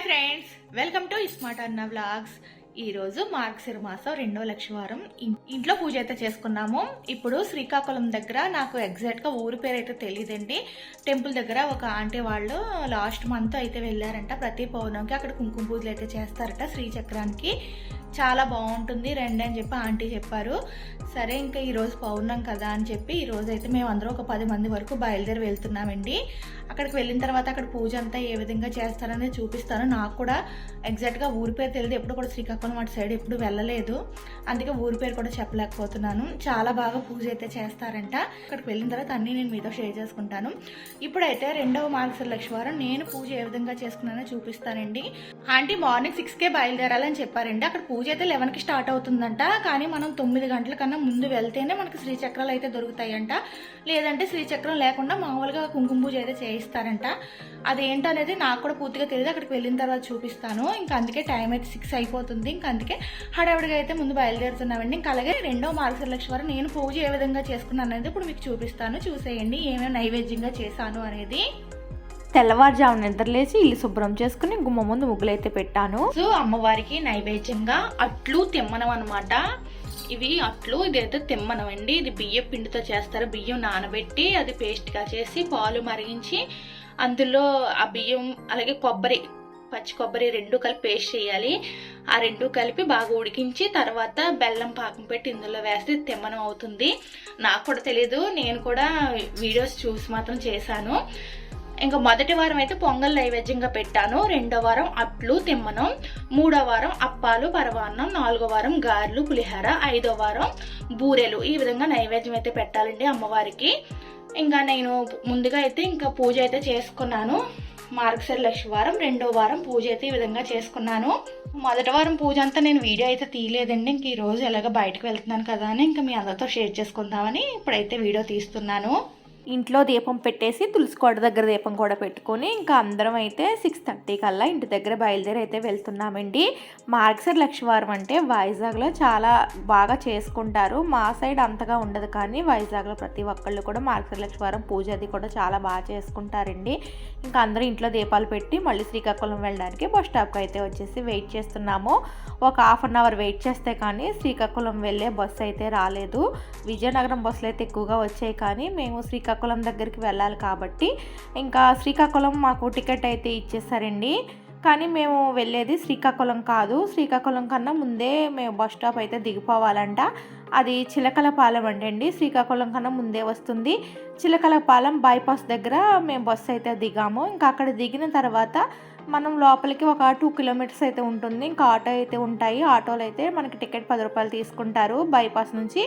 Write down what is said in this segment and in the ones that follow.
Hi friends welcome to ismart అన్న vlogs. ఈరోజు మార్గశిర మాసం రెండో లక్షవారం ఇంట్లో పూజ అయితే చేసుకున్నాము. ఇప్పుడు శ్రీకాకుళం దగ్గర నాకు ఎగ్జాక్ట్గా ఊరి పేరు అయితే తెలియదండి టెంపుల్ దగ్గర ఒక ఆంటీ వాళ్ళు లాస్ట్ మంత్ అయితే వెళ్ళారంట ప్రతి పౌర్ణమికి. అక్కడ కుంకుమ పూజలు అయితే చేస్తారట శ్రీచక్రానికి. చాలా బాగుంటుంది రండి అని చెప్పి ఆంటీ చెప్పారు. సరే ఇంకా ఈరోజు పౌర్ణం కదా అని చెప్పి ఈరోజు అయితే మేము అందరూ ఒక పది మంది వరకు బయలుదేరి వెళ్తున్నామండి. అక్కడికి వెళ్ళిన తర్వాత అక్కడ పూజ అంతా ఏ విధంగా చేస్తారనేది చూపిస్తాను. నాకు కూడా ఎగ్జాక్ట్గా ఊరి పేరు తెలియదు. ఎప్పుడు కూడా శ్రీకాకుళం అటు సైడ్ ఎప్పుడు వెళ్ళలేదు. అందుకే ఊరి పేరు కూడా చెప్పలేకపోతున్నాను. చాలా బాగా పూజ అయితే చేస్తారంట. అక్కడికి వెళ్ళిన తర్వాత అన్నీ నేను మీతో షేర్ చేసుకుంటాను. ఇప్పుడైతే రెండవ మార్గశిర లక్షవారం నేను పూజ ఏ విధంగా చేసుకున్నానో చూపిస్తానండి. ఆంటీ మార్నింగ్ సిక్స్కే బయలుదేరాలని చెప్పారండి. అక్కడ పూజ పూజ అయితే లెవెన్కి స్టార్ట్ అవుతుందంట. కానీ మనం తొమ్మిది గంటల కన్నా ముందు వెళ్తేనే మనకి శ్రీచక్రాలు అయితే దొరుకుతాయంట. లేదంటే శ్రీచక్రం లేకుండా మామూలుగా కుంకుమ పూజ అయితే చేయిస్తారంట. అదేంటనేది నాకు కూడా పూర్తిగా తెలియదు అక్కడికి వెళ్ళిన తర్వాత చూపిస్తాను. ఇంకా అందుకే టైం అయితే సిక్స్ అయిపోతుంది. ఇంకా అందుకే హడావిడిగా అయితే ముందు బయలుదేరుతున్నామండి. ఇంకా అలాగే రెండో మార్గశిర లక్షవారం నేను పూజ ఏ విధంగా చేసుకున్నాను అనేది ఇప్పుడు మీకు చూపిస్తాను. చూసేయండి ఏమేమి నైవేద్యంగా చేశాను అనేది. తెల్లవారుజామున నిద్రలేసి ఇల్లు శుభ్రం చేసుకుని గుమ్మ ముందు ముగ్గులైతే పెట్టాను. సో అమ్మవారికి నైవేద్యంగా అట్లు తిమ్మనం అనమాట ఇవి అట్లు ఇదైతే తిమ్మనం అండి ఇది బియ్యం పిండితో చేస్తారు. బియ్యం నానబెట్టి అది పేస్ట్గా చేసి పాలు మరిగించి అందులో ఆ బియ్యం అలాగే కొబ్బరి పచ్చి కొబ్బరి రెండు కలిపి పేస్ట్ చేయాలి. ఆ రెండు కలిపి బాగా ఉడికించి తర్వాత బెల్లం పాకం పెట్టి ఇందులో వేస్తే తిమ్మనం అవుతుంది నాకు కూడా తెలియదు నేను కూడా వీడియోస్ చూసి మాత్రం చేశాను. ఇంకా మొదటి వారం అయితే పొంగల్ నైవేద్యంగా పెట్టాను. రెండో వారం అట్లు తిమ్మనం. మూడో వారం అప్పాలు పరవాన్నం నాలుగో వారం గారెలు పులిహార. ఐదో వారం బూరెలు. ఈ విధంగా నైవేద్యం అయితే పెట్టాలండి అమ్మవారికి. ఇంకా నేను ముందుగా అయితే ఇంకా పూజ అయితే చేసుకున్నాను. మార్గశిర లక్ష్మి వారం రెండో వారం పూజ అయితే ఈ విధంగా చేసుకున్నాను. మొదటి వారం పూజ అంతా నేను వీడియో అయితే తీయలేదండి. ఇంక ఈరోజు ఎలాగ బయటకు వెళ్తున్నాను కదా అని ఇంకా మీ అందరితో షేర్ చేసుకుందామని ఇప్పుడైతే వీడియో తీస్తున్నాను. ఇంట్లో దీపం పెట్టేసి తులసి కోట దగ్గర దీపం కూడా పెట్టుకొని ఇంకా అందరం అయితే సిక్స్ థర్టీ కల్లా ఇంటి దగ్గర బయలుదేరి అయితే వెళ్తున్నామండి. మార్క్సర్ లక్ష్మీవారం అంటే వైజాగ్లో చాలా బాగా చేసుకుంటారు. మా సైడ్ అంతగా ఉండదు కానీ వైజాగ్లో ప్రతి ఒక్కళ్ళు కూడా మార్క్సర్ లక్ష్మీవారం పూజ అది కూడా చాలా బాగా చేసుకుంటారండి. ఇంకా అందరూ ఇంట్లో దీపాలు పెట్టి మళ్ళీ శ్రీకాకుళం వెళ్ళడానికి బస్ స్టాప్కి అయితే వచ్చేసి వెయిట్ చేస్తున్నాము. ఒక హాఫ్ అన్ అవర్ వెయిట్ చేస్తే కానీ శ్రీకాకుళం వెళ్ళే బస్సు అయితే రాలేదు. విజయనగరం బస్సులు అయితే ఎక్కువగా వచ్చాయి కానీ మేము శ్రీకాకుళం శ్రీకాకుళం దగ్గరికి వెళ్ళాలి కాబట్టి ఇంకా శ్రీకాకుళం మాకు టికెట్ అయితే ఇచ్చేసారండి. కానీ మేము వెళ్ళేది శ్రీకాకుళం కాదు. శ్రీకాకుళం కన్నా ముందే మేము బస్ స్టాప్ అయితే దిగిపోవాలంట. అది చిలకలపాలెం అండి శ్రీకాకుళం కన్నా ముందే వస్తుంది. చిలకలపాలెం బైపాస్ దగ్గర మేము బస్సు అయితే దిగాము. ఇంకా అక్కడ దిగిన తర్వాత మనం లోపలికి ఒక టూ కిలోమీటర్స్ అయితే ఉంటుంది. ఇంకా ఆటో అయితే ఉంటాయి. ఆటోలు అయితే మనకి టికెట్ పది రూపాయలు తీసుకుంటారు. బైపాస్ నుంచి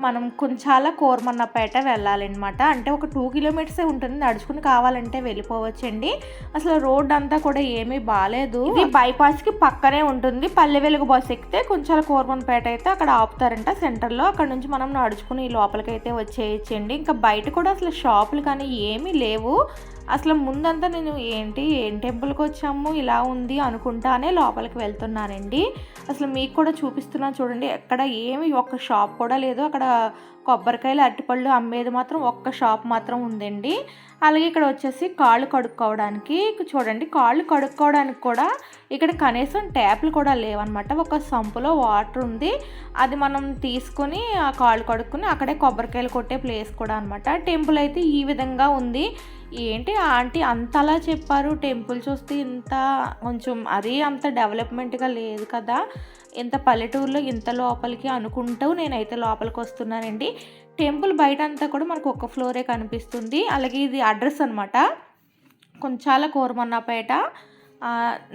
మనం కొంచాల కోరమన్నపేట వెళ్ళాలన్నమాట. అంటే ఒక టూ కిలోమీటర్సే ఉంటుంది. నడుచుకుని కావాలంటే వెళ్ళిపోవచ్చండి. అసలు రోడ్ అంతా కూడా ఏమీ బాగాలేదు ఇది బైపాస్కి పక్కనే ఉంటుంది. పల్లె వెలుగు బస్సు ఎక్కితే కొంచాల కోరమన్నపేట అయితే అక్కడ ఆపుతారంట సెంటర్లో. అక్కడ నుంచి మనం నడుచుకుని లోపలికి అయితే వచ్చేయచ్చండి. ఇంకా బయట కూడా అసలు షాపులు కానీ ఏమీ లేవు. అసలు ముందంతా నేను ఏంటి ఏం టెంపుల్కి వచ్చాము ఇలా ఉంది అనుకుంటానే లోపలికి వెళ్తున్నానండి. అసలు మీకు కూడా చూపిస్తున్నాను చూడండి ఎక్కడ ఏమి ఒక్క షాప్ కూడా లేదు అక్కడ కొబ్బరికాయలు అరటిపళ్ళు అమ్మేది మాత్రం ఒక్క షాప్ మాత్రం ఉందండి. అలాగే ఇక్కడ వచ్చేసి కాళ్ళు కడుక్కోవడానికి చూడండి కాళ్ళు కడుక్కోవడానికి కూడా ఇక్కడ కనీసం ట్యాప్లు కూడా లేవన్నమాట. ఒక సంపులో వాటర్ ఉంది. అది మనం తీసుకొని ఆ కాళ్ళు కడుక్కుని అక్కడే కొబ్బరికాయలు కొట్టే ప్లేస్ కూడా అనమాట టెంపుల్ అయితే ఈ విధంగా ఉంది. ఏంటి ఆంటీ అంతలా చెప్పారు? టెంపుల్ చూస్తే ఇంత కొంచెం అది అంత డెవలప్మెంట్గా లేదు కదా. ఇంత పల్లెటూరులో ఇంత లోపలికి అనుకుంటూ నేనైతే లోపలికి వస్తున్నానండి. టెంపుల్ బయట అంతా కూడా మనకు ఒక ఫ్లోరే కనిపిస్తుంది. అలాగే ఇది అడ్రస్ అనమాట కొంచాల కోరమన్నపేట. ఆ,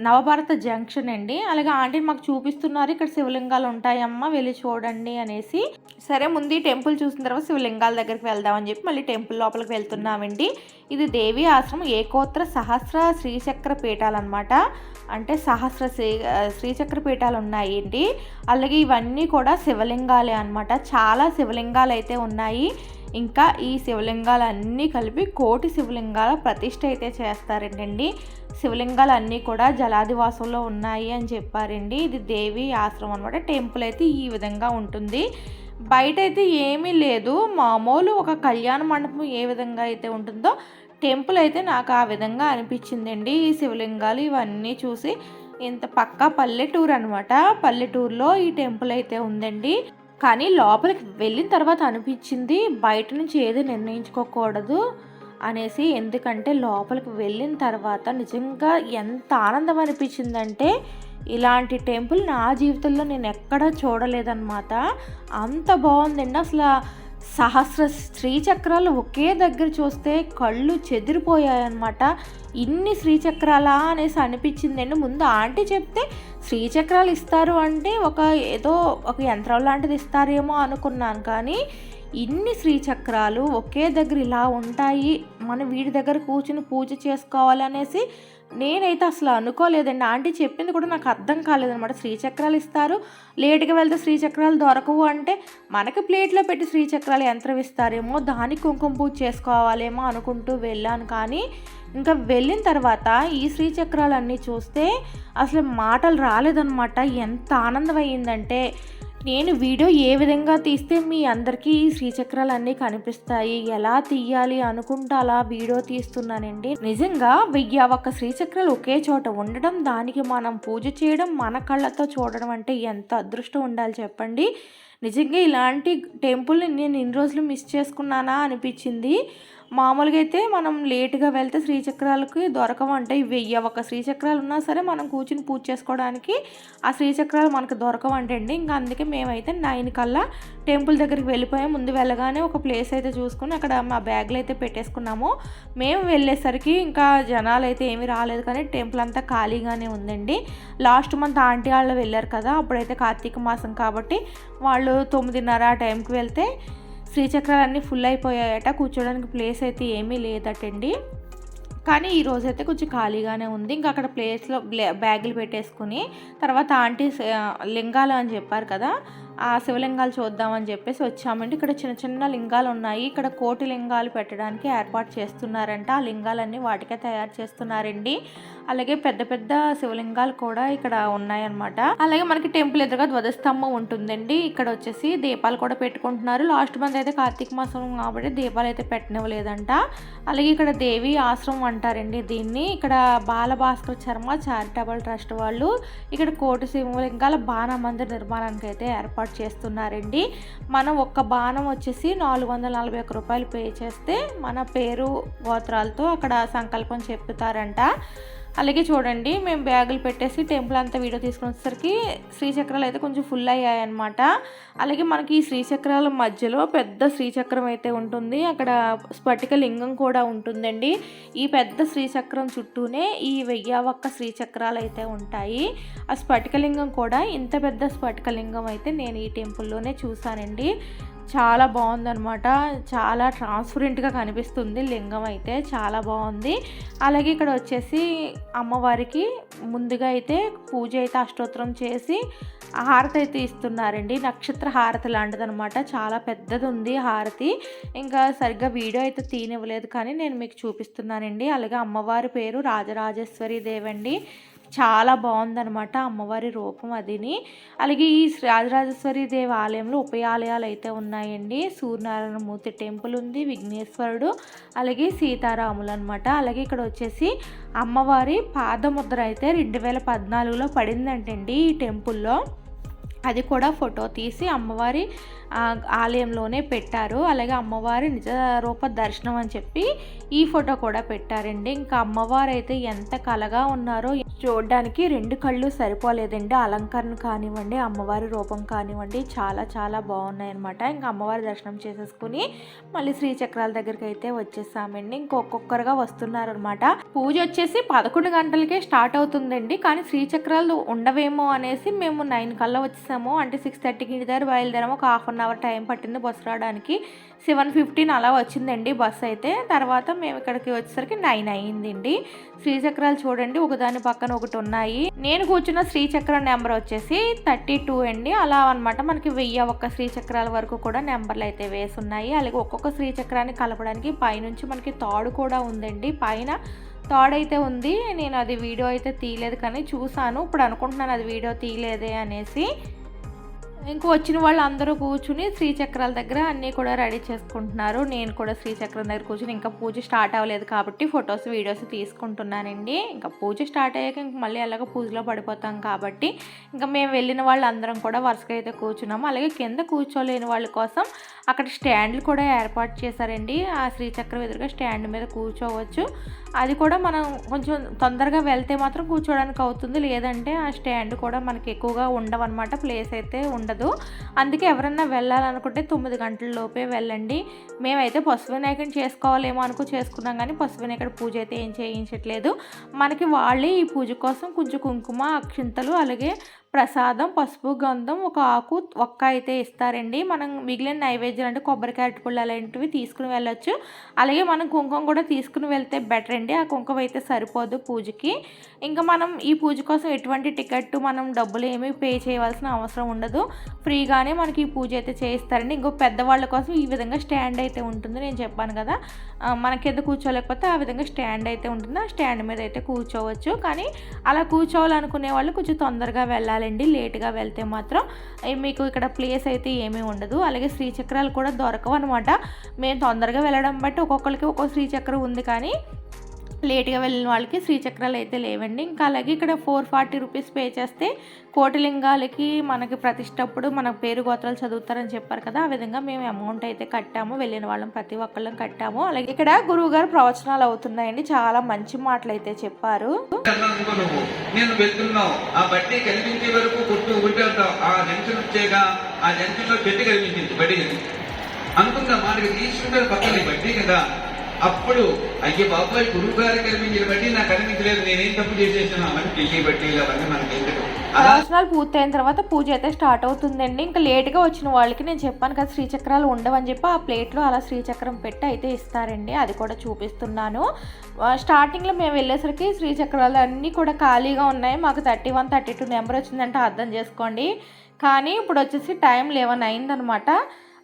నవభారత జంక్షన్ అండి. అలాగే ఆంటీ మాకు చూపిస్తున్నారు ఇక్కడ శివలింగాలు ఉంటాయమ్మా వెళ్ళి చూడండి అనేసి. సరే ముందు టెంపుల్ చూసిన తర్వాత శివలింగాల దగ్గరికి వెళ్దామని చెప్పి మళ్ళీ టెంపుల్ లోపలికి వెళ్తున్నామండి. ఇది దేవి ఆశ్రమం ఏకోత్ర సహస్ర శ్రీచక్ర పీఠాలు అనమాట అంటే సహస్ర శ్రీ శ్రీచక్ర పీఠాలు ఉన్నాయండి. అలాగే ఇవన్నీ కూడా శివలింగాలే అనమాట చాలా శివలింగాలు అయితే ఉన్నాయి. ఇంకా ఈ శివలింగాలన్నీ కలిపి కోటి శివలింగాల ప్రతిష్ఠ అయితే చేస్తారంటండి. శివలింగాలు అన్నీ కూడా జలాదివాసంలో ఉన్నాయి అని చెప్పారండి. ఇది దేవి ఆశ్రమం అనమాట టెంపుల్ అయితే ఈ విధంగా ఉంటుంది. బయట అయితే ఏమీ లేదు. మామూలు ఒక కళ్యాణ మండపం ఏ విధంగా అయితే ఉంటుందో టెంపుల్ అయితే నాకు ఆ విధంగా అనిపించిందండి. ఈ శివలింగాలు ఇవన్నీ చూసి ఇంత పక్కా పల్లెటూరు అనమాట పల్లెటూరులో ఈ టెంపుల్ అయితే ఉందండి. కానీ లోపలికి వెళ్ళిన తర్వాత అనిపించింది బయట నుంచి ఏది నిర్ణయించుకోకూడదు అనేసి. ఎందుకంటే లోపలికి వెళ్ళిన తర్వాత నిజంగా ఎంత ఆనందం అనిపించిందంటే ఇలాంటి టెంపుల్ నా జీవితంలో నేను ఎక్కడా చూడలేదన్నమాట. అంత బాగుందండి అసలు సహస్ర శ్రీచక్రాలు ఒకే దగ్గర చూస్తే కళ్ళు చెదిరిపోయాయన్నమాట. ఇన్ని శ్రీచక్రాలా అనేసి అనిపించిందండి ముందు ఆంటీ చెప్తే శ్రీచక్రాలు ఇస్తారు అంటే ఒక ఏదో ఒక యంత్రం లాంటిది ఇస్తారేమో అనుకున్నాను. కానీ ఇన్ని శ్రీచక్రాలు ఒకే దగ్గర ఇలా ఉంటాయి. మనం వీడి దగ్గర కూర్చుని పూజ చేసుకోవాలనేసి నేనైతే అసలు అనుకోలేదండి. ఆంటీ చెప్పింది కూడా నాకు అర్థం కాలేదనమాట శ్రీచక్రాలు ఇస్తారు. లేట్గా వెళ్తే శ్రీచక్రాలు దొరకవు అంటే మనకి ప్లేట్లో పెట్టి శ్రీచక్రాలు యంత్రం ఇస్తారేమో దానికి కుంకుమ పూజ చేసుకోవాలేమో అనుకుంటూ వెళ్ళాను. కానీ ఇంకా వెళ్ళిన తర్వాత ఈ శ్రీచక్రాలన్నీ చూస్తే అసలు మాటలు రాలేదన్నమాట. ఎంత ఆనందం అయ్యిందంటే నేను వీడియో ఏ విధంగా తీస్తే మీ అందరికీ శ్రీచక్రాలు అన్నీ కనిపిస్తాయి? ఎలా తీయాలి అనుకుంటా అలా వీడియో తీస్తున్నానండి. నిజంగా వెయ్యి ఒక్క శ్రీచక్రాలు ఒకే చోట ఉండడం దానికి మనం పూజ చేయడం మన కళ్ళతో చూడడం అంటే ఎంత అదృష్టం ఉండాలి చెప్పండి. నిజంగా ఇలాంటి టెంపుల్ని నేను ఇన్ని రోజులు మిస్ చేసుకున్నానా అనిపించింది. మామూలుగా అయితే మనం లేట్గా వెళ్తే శ్రీచక్రాలకి దొరకవంటే వెయ్యి ఒక శ్రీచక్రాలు ఉన్నా సరే మనం కూర్చుని పూజ చేసుకోవడానికి ఆ శ్రీచక్రాలు మనకు దొరకవంటండి ఇంకా అందుకే మేమైతే నైన్ కల్లా టెంపుల్ దగ్గరికి వెళ్ళిపోయాం. ముందు వెళ్ళగానే ఒక ప్లేస్ అయితే చూసుకుని అక్కడ మా బ్యాగ్లు అయితే పెట్టేసుకున్నాము. మేము వెళ్ళేసరికి ఇంకా జనాలు అయితే ఏమీ రాలేదు కానీ టెంపుల్ అంతా ఖాళీగానే ఉందండి. లాస్ట్ మంత్ ఆంటీ వాళ్ళు వెళ్ళారు కదా అప్పుడైతే కార్తీక మాసం కాబట్టి వాళ్ళు తొమ్మిదిన్నర ఆ టైంకి వెళ్తే శ్రీచక్రాలన్నీ ఫుల్ అయిపోయాయట. కూర్చోడానికి ప్లేస్ అయితే ఏమీ లేదటండి. కానీ ఈ రోజు అయితే కొంచెం ఖాళీగానే ఉంది. ఇంకా అక్కడ ప్లేస్లో బ్యాగులు పెట్టేసుకుని తర్వాత ఆంటీ లింగాలు అని చెప్పారు కదా ఆ శివలింగాలు చూద్దామని చెప్పేసి వచ్చామండి. ఇక్కడ చిన్న చిన్న లింగాలు ఉన్నాయి. ఇక్కడ కోటి లింగాలు పెట్టడానికి ఏర్పాటు చేస్తున్నారంట. ఆ లింగాలన్నీ వాటికే తయారు చేస్తున్నారండి. అలాగే పెద్ద పెద్ద శివలింగాలు కూడా ఇక్కడ ఉన్నాయన్నమాట. అలాగే మనకి టెంపుల్ ఎదురుగా ధ్వజస్తంభం ఉంటుందండి. ఇక్కడ వచ్చేసి దీపాలు కూడా పెట్టుకుంటున్నారు. లాస్ట్ మంత్ అయితే కార్తీక మాసం కాబట్టి దీపాలు అయితే పెట్టనివ్వలేదంట. అలాగే ఇక్కడ దేవి ఆశ్రమం అంటారండి దీన్ని. ఇక్కడ బాలభాస్కర్ శర్మ చారిటబుల్ ట్రస్ట్ వాళ్ళు ఇక్కడ కోటి శివలింగాల బాణ మందిర నిర్మాణానికి అయితే ఏర్పాటు చేస్తున్నారండి. మనం ఒక్క బాణం వచ్చేసి నాలుగు వందల నలభై ఒక్క రూపాయలు పే చేస్తే మన పేరు గోత్రాలతో అక్కడ సంకల్పం చెప్తారంట. అలాగే చూడండి మేము బ్యాగులు పెట్టేసి టెంపుల్ అంతా వీడియో తీసుకుని వచ్చేసరికి శ్రీచక్రాలు అయితే కొంచెం ఫుల్ అయ్యాయన్నమాట. అలాగే మనకి ఈ శ్రీచక్రాల మధ్యలో పెద్ద శ్రీచక్రం అయితే ఉంటుంది. అక్కడ స్ఫటిక లింగం కూడా ఉంటుందండి. ఈ పెద్ద శ్రీచక్రం చుట్టూనే ఈ వెయ్యవక్క శ్రీచక్రాలు అయితే ఉంటాయి. ఆ స్ఫటికలింగం కూడా ఇంత పెద్ద స్ఫటికలింగం అయితే నేను ఈ టెంపుల్లోనే చూశానండి. చాలా బాగుందనమాట చాలా ట్రాన్స్పరెంట్గా కనిపిస్తుంది. లింగం అయితే చాలా బాగుంది. అలాగే ఇక్కడ వచ్చేసి అమ్మవారికి ముందుగా అయితే పూజ అయితే అష్టోత్తరం చేసి హారతి అయితే ఇస్తున్నారండి. నక్షత్ర హారతి లాంటిదనమాట చాలా పెద్దది ఉంది హారతి. ఇంకా సరిగ్గా వీడియో అయితే తీనివ్వలేదు కానీ నేను మీకు చూపిస్తున్నానండి. అలాగే అమ్మవారి పేరు రాజరాజేశ్వరి దేవండి. చాలా బాగుందనమాట అమ్మవారి రూపం అదిని. అలాగే ఈ రాజరాజేశ్వరి దేవి ఆలయంలో ఉపయాలయాలు అయితే ఉన్నాయండి సూర్యనారాయణమూర్తి టెంపుల్ ఉంది విఘ్నేశ్వరుడు అలాగే సీతారాములు అనమాట అలాగే ఇక్కడ వచ్చేసి అమ్మవారి పాదముద్ర అయితే రెండు వేల పద్నాలుగులో పడిందంటండి ఈ టెంపుల్లో. అది కూడా ఫోటో తీసి అమ్మవారి ఆలయంలోనే పెట్టారు. అలాగే అమ్మవారి నిజ రూప దర్శనం అని చెప్పి ఈ ఫోటో కూడా పెట్టారండి. ఇంకా అమ్మవారు అయితే ఎంత కలగా ఉన్నారో చూడడానికి రెండు కళ్ళు సరిపోలేదండి. అలంకరణ కానివ్వండి అమ్మవారి రూపం కానివ్వండి చాలా చాలా బాగున్నాయి అనమాట ఇంకా అమ్మవారి దర్శనం చేసేసుకుని మళ్ళీ శ్రీచక్రాల దగ్గరికి అయితే వచ్చేసామండి. ఇంకొక్కొక్కరుగా వస్తున్నారనమాట పూజ వచ్చేసి పదకొండు గంటలకే స్టార్ట్ అవుతుందండి. కానీ శ్రీచక్రాలు ఉండవేమో అనేసి మేము నైన్ కల్లా వచ్చేసాము. అంటే సిక్స్ థర్టీకి ఇంటి దగ్గర బయలుదేరాము. ఒక హాఫ్ అన్ అవర్ టైం పట్టింది బస్సు రావడానికి. సెవెన్ ఫిఫ్టీన్ అలా వచ్చిందండి బస్ అయితే. తర్వాత మేము ఇక్కడికి వచ్చేసరికి నైన్ అయ్యిందండి శ్రీచక్రాలు చూడండి ఒకదాని పక్కన ఒకటి ఉన్నాయి. నేను కూర్చున్న శ్రీచక్రం నెంబర్ వచ్చేసి థర్టీ టూ అండి. అలా అనమాట మనకి వెయ్యి ఒక్క శ్రీచక్రాల వరకు కూడా నెంబర్లు అయితే వేసి ఉన్నాయి. అలాగే ఒక్కొక్క శ్రీచక్రాన్ని కలపడానికి పైనుంచి మనకి తాడు కూడా ఉందండి. పైన తాడైతే ఉంది. నేను అది వీడియో అయితే తీయలేదు కానీ చూసాను. ఇప్పుడు అనుకుంటున్నాను అది వీడియో తీయలేదే అనేసి. ఇంక వచ్చిన వాళ్ళు అందరూ కూర్చుని శ్రీచక్రాల దగ్గర అన్నీ కూడా రెడీ చేసుకుంటున్నారు. నేను కూడా శ్రీచక్రం దగ్గర కూర్చుని ఇంకా పూజ స్టార్ట్ అవ్వలేదు కాబట్టి ఫొటోస్ వీడియోస్ తీసుకుంటున్నానండి. ఇంకా పూజ స్టార్ట్ అయ్యాక ఇంక మళ్ళీ అలాగ పూజలో పడిపోతాం కాబట్టి ఇంకా మేము వెళ్ళిన వాళ్ళు అందరం కూడా వరుసగా అయితే కూర్చున్నాము. అలాగే కింద కూర్చోలేని వాళ్ళ కోసం అక్కడ స్టాండ్లు కూడా ఏర్పాటు చేశారండి. ఆ శ్రీచక్రం ఎదురుగా స్టాండ్ మీద కూర్చోవచ్చు. అది కూడా మనం కొంచెం తొందరగా వెళ్తే మాత్రం కూర్చోడానికి అవుతుంది. లేదంటే ఆ స్టాండ్ కూడా మనకి ఎక్కువగా ఉండవన్నమాట. ప్లేస్ అయితే ఉండదు. అందుకే ఎవరన్నా వెళ్ళాలనుకుంటే తొమ్మిది గంటల లోపే వెళ్ళండి. మేమైతే పశువు వినాయకుని చేసుకోవాలేమో అనుకో చేసుకున్నాం కానీ పశువు వినాయకుడు పూజ అయితే ఏం చేయించట్లేదు. మనకి వాళ్ళే ఈ పూజ కోసం కొంచెం కుంకుమ అక్షింతలు అలాగే ప్రసాదం పసుపు గంధం ఒక ఆకు ఒక్క అయితే ఇస్తారండి. మనం మిగిలిన నైవేద్యాలు అంటే కొబ్బరికాయ అరటిపళ్ళు అలాంటివి తీసుకుని వెళ్ళొచ్చు. అలాగే మనం కుంకుమ కూడా తీసుకుని వెళ్తే బెటర్ అండి. ఆ కుంకుమ అయితే సరిపోదు పూజకి. ఇంకా మనం ఈ పూజ కోసం ఎటువంటి టికెట్ మనం డబ్బులు ఏమీ పే చేయవలసిన అవసరం ఉండదు. ఫ్రీగానే మనకి ఈ పూజ అయితే చేయిస్తారండి. ఇంకో పెద్దవాళ్ళ కోసం ఈ విధంగా స్టాండ్ అయితే ఉంటుంది. నేను చెప్పాను కదా. మన కింద కూర్చోలేకపోతే ఆ విధంగా స్టాండ్ అయితే ఉంటుంది. ఆ స్టాండ్ మీద అయితే కూర్చోవచ్చు. కానీ అలా కూర్చోవాలనుకునే వాళ్ళు కొంచెం తొందరగా వెళ్ళాలండి. లేట్గా వెళ్తే మాత్రం మీకు ఇక్కడ ప్లేస్ అయితే ఏమీ ఉండదు. అలాగే శ్రీచక్రాలు కూడా దొరకవు అనమాట మేము తొందరగా వెళ్ళడం బట్టి ఒక్కొక్కరికి ఒక్కొక్క శ్రీచక్రం ఉంది కానీ లేట్గా వెళ్ళిన వాళ్ళకి శ్రీచక్రాలు అయితే లేవండి. ఇంకా అలాగే ఇక్కడ ఫోర్ ఫార్టీ రూపీస్ పే చేస్తే కోటిలింగాలకి మనకి ప్రతిష్టప్పుడు మన పేరు గోత్రాలు చదువుతారని చెప్పారు కదా ఆ విధంగా మేము అమౌంట్ అయితే కట్టాము. వెళ్ళిన వాళ్ళం ప్రతి ఒక్కళ్ళం కట్టాము. అలాగే ఇక్కడ గురువు గారు ప్రవచనాలు అవుతున్నాయండి. చాలా మంచి మాటలు అయితే చెప్పారు. నేను వెళ్తున్నావు. ఆ బట్టి కనిపించే వరకు ఆ జంక్షన్ ఆ కనిపించింది బట్టి. మనకి పక్కన బట్టి కదా. అప్పుడు అయ్యే బాబాయ్ గురువు గారు కనిపించిన బట్టి నాకు కనిపించలేదు నేనేం తప్పు చేసేసాను? అవన్నీ పెళ్ళి బట్టి అవన్నీ మనకి ఎందుకు? ప్రవచనాలు పూర్తయిన తర్వాత పూజ అయితే స్టార్ట్ అవుతుందండి. ఇంకా లేట్గా వచ్చిన వాళ్ళకి నేను చెప్పాను కదా శ్రీచక్రాలు ఉండవని చెప్పి ఆ ప్లేట్లో అలా శ్రీచక్రం పెట్టి అయితే ఇస్తారండి. అది కూడా చూపిస్తున్నాను. స్టార్టింగ్లో మేము వెళ్ళేసరికి శ్రీచక్రాలు అన్నీ కూడా ఖాళీగా ఉన్నాయి. మాకు thirty one thirty two number వచ్చిందంటే అర్థం చేసుకోండి. కానీ ఇప్పుడు వచ్చేసి టైం లెవెన్ అయిందనమాట.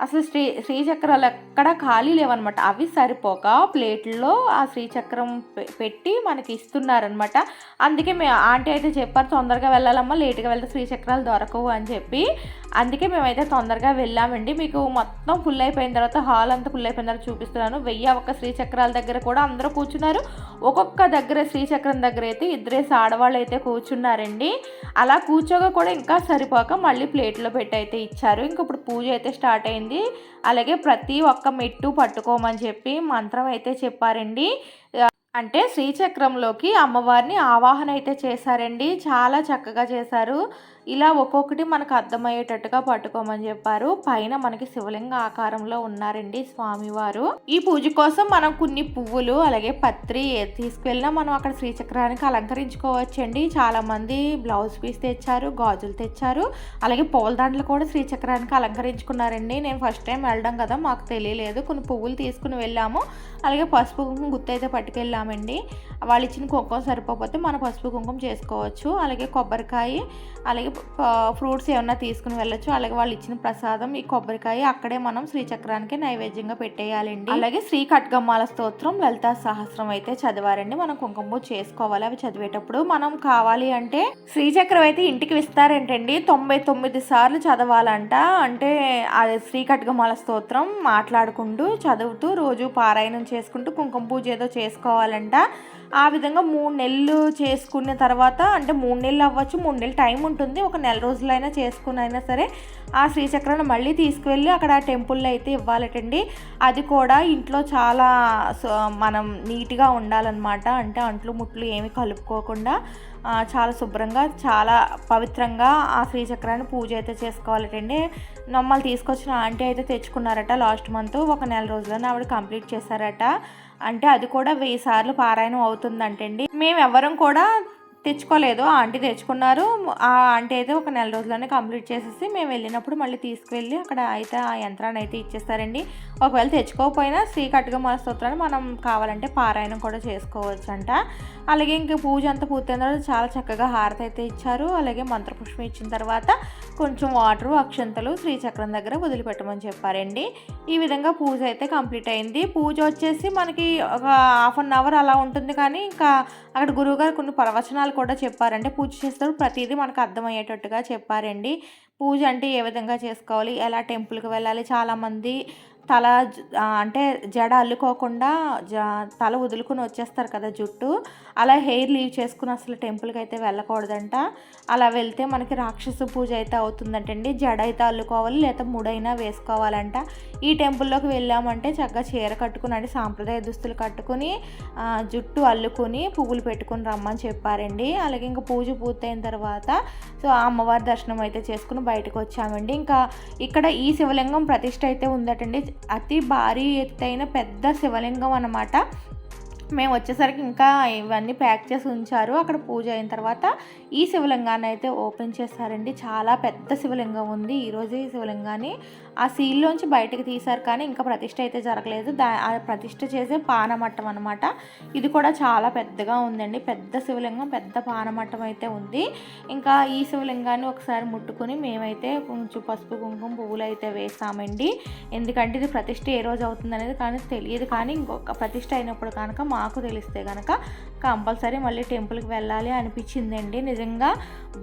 అసలు శ్రీ శ్రీచక్రాలు ఎక్కడ ఖాళీ లేవన్నమాట. అవి సరిపోక ప్లేట్లో ఆ శ్రీచక్రం పె- పెట్టి మనకి ఇస్తున్నారనమాట అందుకే మేము ఆంటీ అయితే చెప్పారు తొందరగా వెళ్ళాలమ్మా లేట్గా వెళ్తే శ్రీచక్రాలు దొరకవు అని చెప్పి. అందుకే మేమైతే తొందరగా వెళ్ళామండి. మీకు మొత్తం ఫుల్ అయిపోయిన తర్వాత హాల్ అంతా ఫుల్ అయిపోయిన తర్వాత చూపిస్తున్నాను. వెయ్యి ఒక్క శ్రీచక్రాల దగ్గర కూడా అందరూ కూర్చున్నారు. ఒక్కొక్క దగ్గర శ్రీచక్రం దగ్గర అయితే ఇద్దరేసి ఆడవాళ్ళు అయితే కూర్చున్నారండి. అలా కూర్చోగా కూడా ఇంకా సరిపోక మళ్ళీ ప్లేట్లో పెట్టి అయితే ఇచ్చారు. ఇంక ఇప్పుడు పూజ అయితే స్టార్ట్ అయింది. అలాగే ప్రతి ఒక్క మెట్టు పట్టుకోమని చెప్పి మంత్రం అయితే చెప్పారండి. అంటే శ్రీచక్రంలోకి అమ్మవారిని ఆవాహన అయితే చేశారండి. చాలా చక్కగా చేశారు. ఇలా ఒక్కొక్కటి మనకు అర్థమయ్యేటట్టుగా పట్టుకోమని చెప్పారు. పైన మనకి శివలింగ ఆకారంలో ఉన్నారండి స్వామివారు. ఈ పూజ కోసం మనం కొన్ని పువ్వులు అలాగే పత్రి తీసుకెళ్ళినా తీసుకువెళ్ళినా మనం అక్కడ శ్రీచక్రానికి అలంకరించుకోవచ్చండి. చాలా మంది బ్లౌజ్ పీస్ తెచ్చారు గాజులు తెచ్చారు అలాగే పూలదండలు కూడా శ్రీచక్రానికి అలంకరించుకున్నారండి. నేను ఫస్ట్ టైం వెళ్ళడం కదా మాకు తెలియలేదు. కొన్ని పువ్వులు తీసుకుని వెళ్ళాము. అలాగే పసుపు కుంకుమ గుత్తి అయితే పట్టుకెళ్ళామండి. వాళ్ళు ఇచ్చిన కుంకుమ సరిపోతే మన పసుపు కుంకుమ చేసుకోవచ్చు. అలాగే కొబ్బరికాయ అలాగే ఫ్రూట్స్ ఏమన్నా తీసుకుని వెళ్ళచ్చు. అలాగే వాళ్ళు ఇచ్చిన ప్రసాదం ఈ కొబ్బరికాయ అక్కడే మనం శ్రీచక్రానికి నైవేద్యంగా పెట్టేయాలండి. అలాగే శ్రీ ఖడ్గమ్మాల స్తోత్రం లలితా సహస్రం అయితే చదివారండి. మనం కుంకుమ చేసుకోవాలి. అవి చదివేటప్పుడు మనం కావాలి అంటే శ్రీచక్రం అయితే ఇంటికి ఇస్తారేంటండి తొంభై తొమ్మిది సార్లు చదవాలంట. అంటే అది శ్రీ ఖడ్గమాల స్తోత్రం మాట్లాడుకుంటూ చదువుతూ రోజు పారాయణం చేసుకుంటూ కుంకుమ పూజ ఏదో చేసుకోవాలంట. ఆ విధంగా మూడు నెలలు చేసుకున్న తర్వాత అంటే మూడు నెలలు అవ్వచ్చు మూడు నెలలు టైం ఉంటుంది. ఒక నెల రోజులైనా చేసుకుని అయినా సరే ఆ శ్రీచక్రాన్ని మళ్ళీ తీసుకువెళ్ళి అక్కడ టెంపుల్లో అయితే ఇవ్వాలటండి. అది కూడా ఇంట్లో చాలా మనం నీట్గా ఉండాలన్నమాట. అంటే అంట్లు ముట్లు ఏమి కలుపుకోకుండా చాలా శుభ్రంగా చాలా పవిత్రంగా ఆ శ్రీచక్రాన్ని పూజ అయితే చేసుకోవాలటండి. నమ్మల్ని తీసుకొచ్చిన ఆంటీ అయితే తెచ్చుకున్నారట లాస్ట్ మంత్ ఒక నెల రోజుల్లోనే ఆవిడ కంప్లీట్ చేశారట. అంటే అది కూడా వెయ్యి సార్లు పారాయణం అవుతుందంటండి. మేము ఎవరం కూడా తెచ్చుకోలేదు. ఆ ఆంటీ తెచ్చుకున్నారు. ఆ ఆంటీ అయితే ఒక నెల రోజుల్లోనే కంప్లీట్ చేసేసి మేము వెళ్ళినప్పుడు మళ్ళీ తీసుకువెళ్ళి అక్కడ అయితే ఆ యంత్రాన్ని అయితే ఇచ్చేస్తారండి. ఒకవేళ తెచ్చుకోకపోయినా శ్రీ కట్టుగమాల స్తోత్రాన్ని మనం కావాలంటే పారాయణం కూడా చేసుకోవచ్చు అంట అలాగే ఇంక పూజ అంతా పూర్తయిన తర్వాత చాలా చక్కగా హారతి అయితే ఇచ్చారు. అలాగే మంత్రపుష్పం ఇచ్చిన తర్వాత కొంచెం వాటరు అక్షంతలు శ్రీచక్రం దగ్గర వదిలిపెట్టమని చెప్పారండి. ఈ విధంగా పూజ అయితే కంప్లీట్ అయింది. పూజ వచ్చేసి మనకి ఒక హాఫ్ అన్ అవర్ అలా ఉంటుంది కానీ ఇంకా అక్కడ గురువుగారు కొన్ని ప్రవచనాలు విధానాలు కూడా చెప్పారంటే పూజ చేస్తారు ప్రతిదీ మనకు అర్థమయ్యేటట్టుగా చెప్పారండి. పూజ అంటే ఏ విధంగా చేసుకోవాలి? ఎలా టెంపుల్కి వెళ్ళాలి? చాలామంది తల జ- అంటే జడ అల్లుకోకుండా జ తల వదులుకుని వచ్చేస్తారు కదా జుట్టు. అలా హెయిర్ లీవ్ చేసుకుని అసలు టెంపుల్కి అయితే వెళ్ళకూడదంట. అలా వెళ్తే మనకి రాక్షస పూజ అయితే అవుతుందంటండి. జడ అయితే అల్లుకోవాలి లేదా ముడైనా వేసుకోవాలంట. ఈ టెంపుల్లోకి వెళ్ళామంటే చక్కగా చీర కట్టుకుని అంటే సాంప్రదాయ దుస్తులు కట్టుకుని జుట్టు అల్లుకుని పువ్వులు పెట్టుకుని రమ్మని చెప్పారండి. అలాగే ఇంకా పూజ పూర్తయిన తర్వాత సో ఆ అమ్మవారి దర్శనం అయితే చేసుకుని బయటకు వచ్చామండి. ఇంకా ఇక్కడ ఈ శివలింగం ప్రతిష్ట అయితే ఉందటండి. అతి భారీ ఎత్తైన పెద్ద శివలింగం అన్నమాట. మేము వచ్చేసరికి ఇంకా ఇవన్నీ ప్యాక్ చేసి ఉంచారు. అక్కడ పూజ అయిన తర్వాత ఈ శివలింగాన్ని అయితే ఓపెన్ చేశారండి. చాలా పెద్ద శివలింగం ఉంది. ఈరోజు ఈ శివలింగాన్ని ఆ సీల్లోంచి బయటకు తీశారు కానీ ఇంకా ప్రతిష్ట అయితే జరగలేదు. దా ఆ ప్రతిష్ట చేసే పానమట్టం అనమాట ఇది కూడా చాలా పెద్దగా ఉందండి. పెద్ద శివలింగం పెద్ద పానమట్టం అయితే ఉంది. ఇంకా ఈ శివలింగాన్ని ఒకసారి ముట్టుకుని మేమైతే కొంచెం పసుపు కుంకుమ పువ్వులు అయితే వేసామండి. ఎందుకంటే ఇది ప్రతిష్ట ఏ రోజు అవుతుంది అనేది కానీ తెలియదు కానీ ఇంకొక ప్రతిష్ట అయినప్పుడు కనుక మాకు తెలిస్తే కనుక కంపల్సరీ మళ్ళీ టెంపుల్కి వెళ్ళాలి అనిపించిందండి. నిజంగా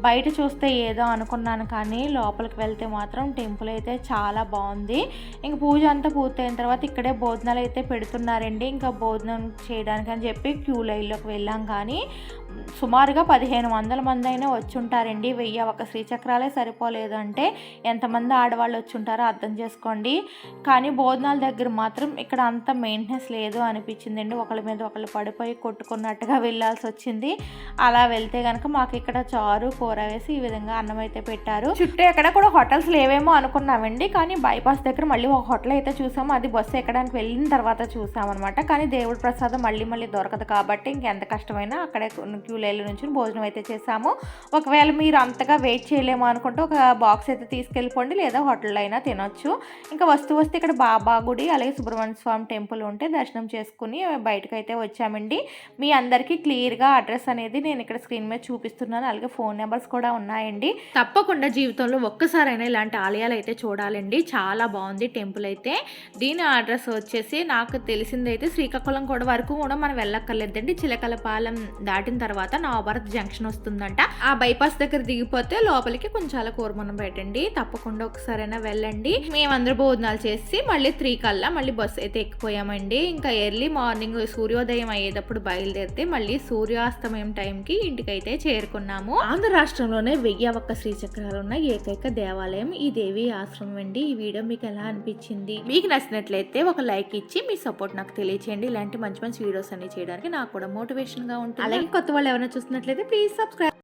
బయట చూస్తే ఏదో అనుకున్నాను కానీ లోపలికి వెళ్తే మాత్రం టెంపుల్ అయితే చాలా బాగుంది. ఇంక పూజ అంతా పూర్తయిన తర్వాత ఇక్కడే భోజనాలు అయితే పెడుతున్నారండి. ఇంకా భోజనం చేయడానికి అని చెప్పి క్యూ లైన్లోకి వెళ్ళాం కానీ సుమారుగా పదిహేను వందల మంది అయినా వచ్చి ఉంటారండి. వెయ్యి ఒక శ్రీచక్రాలే సరిపోలేదు అంటే ఎంతమంది ఆడవాళ్ళు వచ్చి ఉంటారో అర్థం చేసుకోండి. కానీ భోజనాల దగ్గర మాత్రం ఇక్కడ అంత మెయింటెనెన్స్ లేదు అనిపించిందండి. ఒకళ్ళ మీద ఒకళ్ళు పడిపోయి కొట్టుకున్నట్టుగా వెళ్ళాల్సి వచ్చింది. అలా వెళ్తే కనుక మాకు ఇక్కడ చారు కూర వేసి ఈ విధంగా అన్నం అయితే పెట్టారు. చుట్టూ ఎక్కడ కూడా హోటల్స్ లేవేమో అనుకున్నామండి. కానీ బైపాస్ దగ్గర మళ్ళీ ఒక హోటల్ అయితే చూసాము. అది బస్సు ఎక్కడానికి వెళ్ళిన తర్వాత చూసామన్నమాట. కానీ దేవుడి ప్రసాదం మళ్ళీ మళ్ళీ దొరకదు కాబట్టి ఇంకెంత కష్టమైనా అక్కడే క్యూ నుంచి భోజనం అయితే చేసాము. ఒకవేళ మీరు అంతగా వెయిట్ చేయలేము అనుకుంటే ఒక బాక్స్ అయితే తీసుకెళ్ళిపోండి. లేదా హోటల్లో అయినా తినొచ్చు. ఇంకా వస్తూ వస్తే ఇక్కడ బాబా గుడి అలాగే సుబ్రహ్మణ్య స్వామి టెంపుల్ ఉంటే దర్శనం చేసుకుని బయటకు అయితే వచ్చామండి. మీ అందరికీ క్లియర్గా అడ్రస్ అనేది నేను ఇక్కడ స్క్రీన్ మీద చూపిస్తున్నాను. అలాగే ఫోన్ నెంబర్స్ కూడా ఉన్నాయండి. తప్పకుండా జీవితంలో ఒక్కసారైనా ఇలాంటి ఆలయాలు అయితే చూడాలండి. చాలా బాగుంది టెంపుల్ అయితే. దీని అడ్రస్ వచ్చేసి నాకు తెలిసిందైతే శ్రీకాకుళం కూడా వరకు కూడా మనం వెళ్ళక్కర్లేదండి. చిలకలపాలెం దాటిన తర్వాత నవభారత్ జంక్షన్ వస్తుందంట. ఆ బైపాస్ దగ్గర దిగిపోతే లోపలికి కొంచెం అలా కూరమనం పెట్టండి తప్పకుండా ఒకసారైనా వెళ్ళండి. మేమందరూ భోజనాలు చేసి మళ్ళీ త్రీ కల్లా మళ్ళీ బస్సు అయితే ఎక్కిపోయామండి. ఇంకా ఎర్లీ మార్నింగ్ సూర్యోదయం అయ్యేటప్పుడు బయలుదేరితే మళ్ళీ సూర్యాస్తమయం టైంకి ఇంటికైతే చేరుకున్నాము. ఆంధ్ర రాష్ట్రంలోనే వెయ్యి ఒక్క శ్రీచక్రాలు ఉన్న ఏకైక దేవాలయం ఈ దేవి ఆశ్రమం అండి. ఈ వీడియో మీకు ఎలా అనిపించింది? మీకు నచ్చినట్లయితే ఒక లైక్ ఇచ్చి మీ సపోర్ట్ నాకు తెలియచేయండి. ఇలాంటి మంచి మంచి వీడియోస్ అన్ని చేయడానికి నాకు కూడా మోటివేషన్గా ఉంటుంది. అలాగే కొత్త వాళ్ళు ఎవరైనా చూస్తున్నట్లయితే ప్లీజ్ సబ్స్క్రైబ్